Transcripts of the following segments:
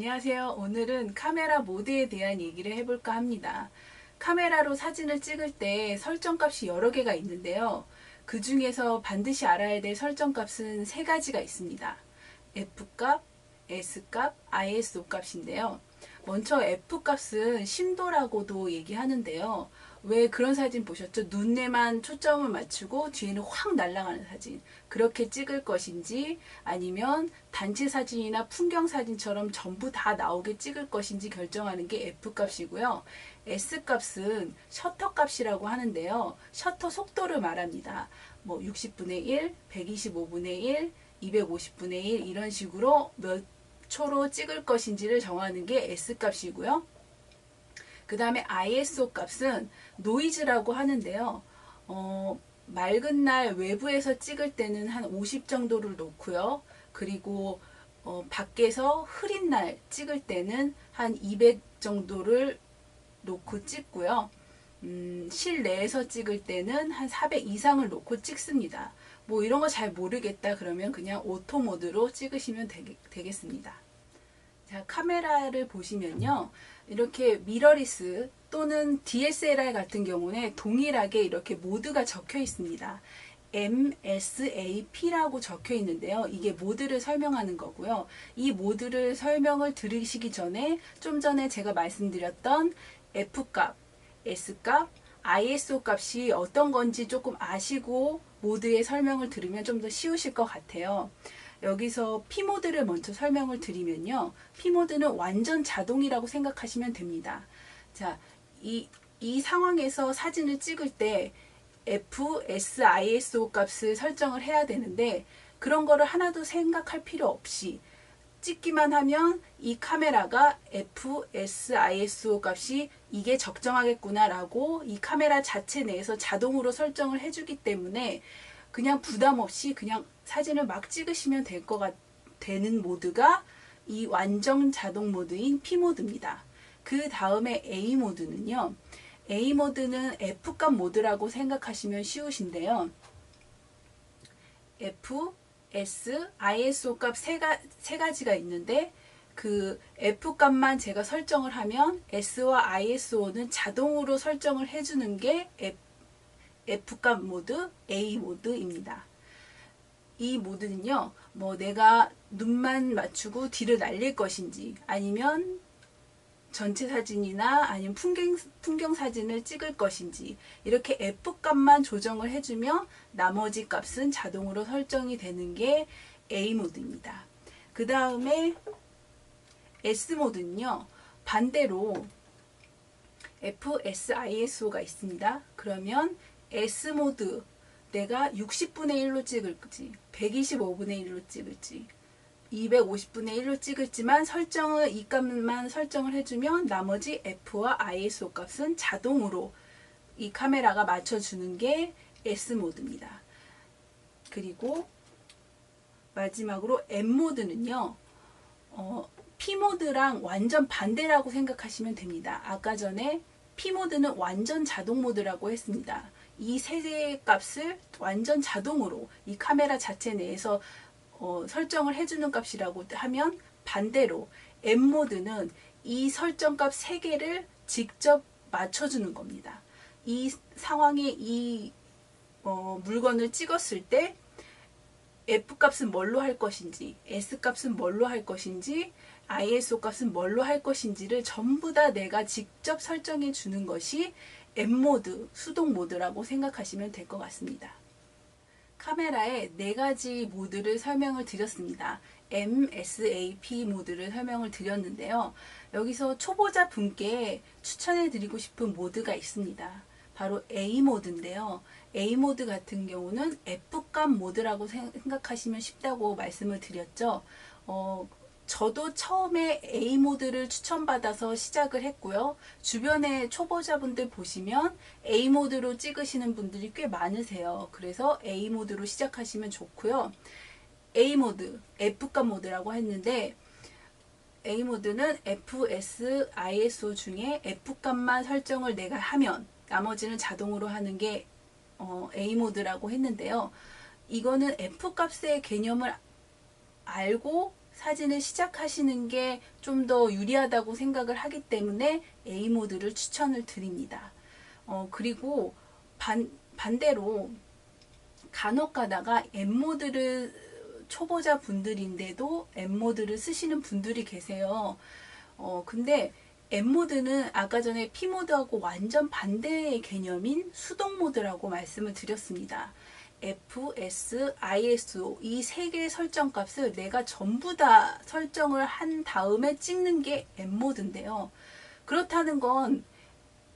안녕하세요. 오늘은 카메라 모드에 대한 얘기를 해볼까 합니다. 카메라로 사진을 찍을 때 설정값이 여러 개가 있는데요. 그 중에서 반드시 알아야 될 설정값은 세 가지가 있습니다. F값, S값, ISO 값인데요. 먼저 F값은 심도라고도 얘기하는데요. 왜 그런 사진 보셨죠? 눈에만 초점을 맞추고 뒤에는 확 날아가는 사진. 그렇게 찍을 것인지 아니면 단체 사진이나 풍경 사진처럼 전부 다 나오게 찍을 것인지 결정하는 게 F값이고요. S값은 셔터 값이라고 하는데요. 셔터 속도를 말합니다. 뭐 60분의 1, 125분의 1, 250분의 1 이런 식으로 몇 초로 찍을 것인지를 정하는 게 S값이고요. 그 다음에 ISO 값은 노이즈라고 하는데요. 어, 맑은 날 외부에서 찍을 때는 한 50 정도를 놓고요. 그리고 어, 밖에서 흐린 날 찍을 때는 한 200 정도를 놓고 찍고요. 음, 실내에서 찍을 때는 한 400 이상을 놓고 찍습니다. 뭐 이런 거 잘 모르겠다 그러면 그냥 오토 모드로 찍으시면 되겠, 습니다 자, 카메라를 보시면요. 이렇게 미러리스 또는 DSLR 같은 경우는 동일하게 이렇게 모드가 적혀 있습니다. MSAP라고 적혀 있는데요. 이게 모드를 설명하는 거고요. 이 모드를 설명을 들으시기 전에 좀 전에 제가 말씀드렸던 F값, S값, ISO 값이 어떤 건지 조금 아시고 모드의 설명을 들으면 좀 더 쉬우실 것 같아요. 여기서 P모드를 먼저 설명을 드리면요. P모드는 완전 자동이라고 생각하시면 됩니다. 자, 이, 이 상황에서 사진을 찍을 때 F, S, ISO 값을 설정을 해야 되는데 그런 거를 하나도 생각할 필요 없이 찍기만 하면 이 카메라가 F, S, ISO 값이 이게 적정하겠구나 라고 이 카메라 자체 내에서 자동으로 설정을 해주기 때문에 그냥 부담 없이 그냥 사진을 막 찍으시면 될것 되는 모드가 이 완전 자동 모드인 P 모드입니다. 그 다음에 A 모드는요. A 모드는 F값 모드라고 생각하시면 쉬우신데요. F, S, ISO 값 세, 가지가 있는데 그 F값만 제가 설정을 하면 S와 ISO는 자동으로 설정을 해주는 게 F, F값 모드, A 모드입니다. 이 모드는요, 뭐 내가 눈만 맞추고 뒤를 날릴 것인지 아니면 전체 사진이나 아니면 풍경, 풍경 사진을 찍을 것인지 이렇게 F값만 조정을 해주면 나머지 값은 자동으로 설정이 되는 게 A 모드입니다. 그 다음에 S 모드는요, 반대로 FSISO가 있습니다. 그러면 S모드 내가 60분의 1로 찍을지 125분의 1로 찍을지 250분의 1로 찍을지만 설정을 이 값만 설정을 해주면 나머지 F와 ISO 값은 자동으로 이 카메라가 맞춰주는 게 S 모드입니다. 그리고 마지막으로 M 모드는요. 어, P 모드랑 완전 반대라고 생각하시면 됩니다. 아까 전에 P 모드는 완전 자동 모드라고 했습니다. 이 세대 값을 완전 자동으로 이 카메라 자체 내에서 어, 설정을 해주는 값이라고 하면 반대로 M 모드는 이 설정값 3개를 직접 맞춰주는 겁니다. 이 상황에 이 어, 물건을 찍었을 때 F 값은 뭘로 할 것인지 S 값은 뭘로 할 것인지 ISO 값은 뭘로 할 것인지를 전부 다 내가 직접 설정해 주는 것이 M모드, 수동 모드라고 생각하시면 될 것 같습니다. 카메라의 네 가지 모드를 설명을 드렸습니다. MSAP 모드를 설명을 드렸는데요. 여기서 초보자 분께 추천해 드리고 싶은 모드가 있습니다. 바로 A 모드인데요. A 모드 같은 경우는 F값 모드라고 생각하시면 쉽다고 말씀을 드렸죠. 어, 저도 처음에 A 모드를 추천받아서 시작을 했고요. 주변에 초보자분들 보시면 A 모드로 찍으시는 분들이 꽤 많으세요. 그래서 A 모드로 시작하시면 좋고요. A 모드, F값 모드라고 했는데 A 모드는 FS, ISO 중에 F값만 설정을 내가 하면 나머지는 자동으로 하는 게 어, A 모드라고 했는데요. 이거는 F값의 개념을 알고 사진을 시작하시는 게 좀 더 유리하다고 생각을 하기 때문에 A 모드를 추천을 드립니다. 어, 그리고 반, 반대로 간혹 가다가 M 모드를 초보자 분들인데도 M 모드를 쓰시는 분들이 계세요. 어, 근데 M 모드는 아까 전에 P 모드하고 완전 반대의 개념인 수동 모드라고 말씀을 드렸습니다. F, S, ISO 이 세 개의 설정 값을 내가 전부 다 설정을 한 다음에 찍는 게 M 모드인데요. 그렇다는 건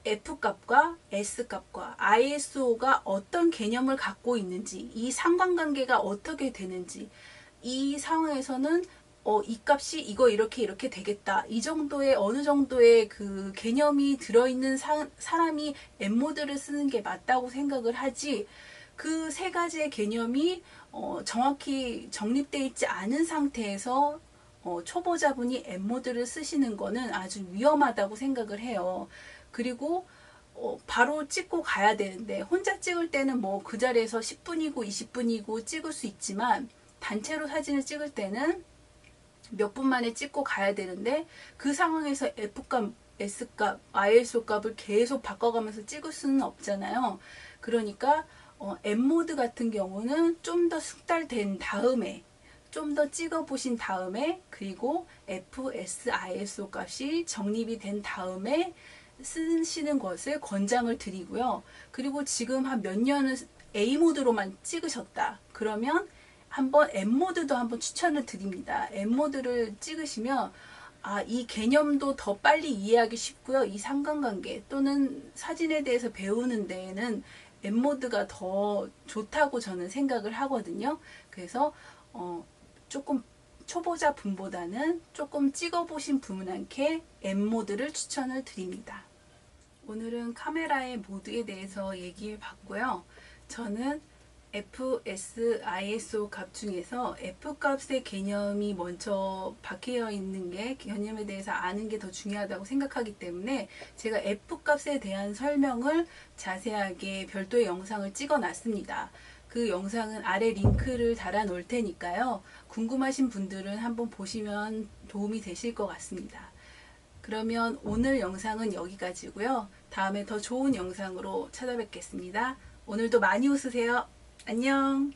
F 값과 S 값과 ISO가 어떤 개념을 갖고 있는지, 이 상관관계가 어떻게 되는지, 이 상황에서는 어, 이 값이 이거 이렇게 이렇게 되겠다. 이 정도의 어느 정도의 그 개념이 들어있는 사, 사람이 M 모드를 쓰는 게 맞다고 생각을 하지. 그 세 가지의 개념이 어, 정확히 정립되어 있지 않은 상태에서 어, 초보자분이 M 모드를 쓰시는 거는 아주 위험하다고 생각을 해요. 그리고 어, 바로 찍고 가야 되는데 혼자 찍을 때는 뭐 그 자리에서 10분이고 20분이고 찍을 수 있지만 단체로 사진을 찍을 때는 몇 분 만에 찍고 가야 되는데 그 상황에서 F값, S값, ISO 값을 계속 바꿔가면서 찍을 수는 없잖아요. 그러니까 어, M모드 같은 경우는 좀 더 숙달된 다음에 좀 더 찍어 보신 다음에 그리고 F, S, ISO 값이 정립이 된 다음에 쓰시는 것을 권장을 드리고요. 그리고 지금 한 몇 년을 A 모드로만 찍으셨다. 그러면 한번 M 모드도 한번 추천을 드립니다. M 모드를 찍으시면 아, 이 개념도 더 빨리 이해하기 쉽고요. 이 상관관계 또는 사진에 대해서 배우는 데에는 M 모드가 더 좋다고 저는 생각을 하거든요. 그래서 어, 조금 초보자 분보다는 조금 찍어보신 분한테 M 모드를 추천을 드립니다. 오늘은 카메라의 모드에 대해서 얘기해 봤고요. 저는 F, S, ISO 값 중에서 F 값의 개념이 먼저 박혀 있는 게 개념에 대해서 아는 게 더 중요하다고 생각하기 때문에 제가 F 값에 대한 설명을 자세하게 별도의 영상을 찍어 놨습니다. 그 영상은 아래 링크를 달아 놓을 테니까요. 궁금하신 분들은 한번 보시면 도움이 되실 것 같습니다. 그러면 오늘 영상은 여기까지고요. 다음에 더 좋은 영상으로 찾아뵙겠습니다. 오늘도 많이 웃으세요. 안녕.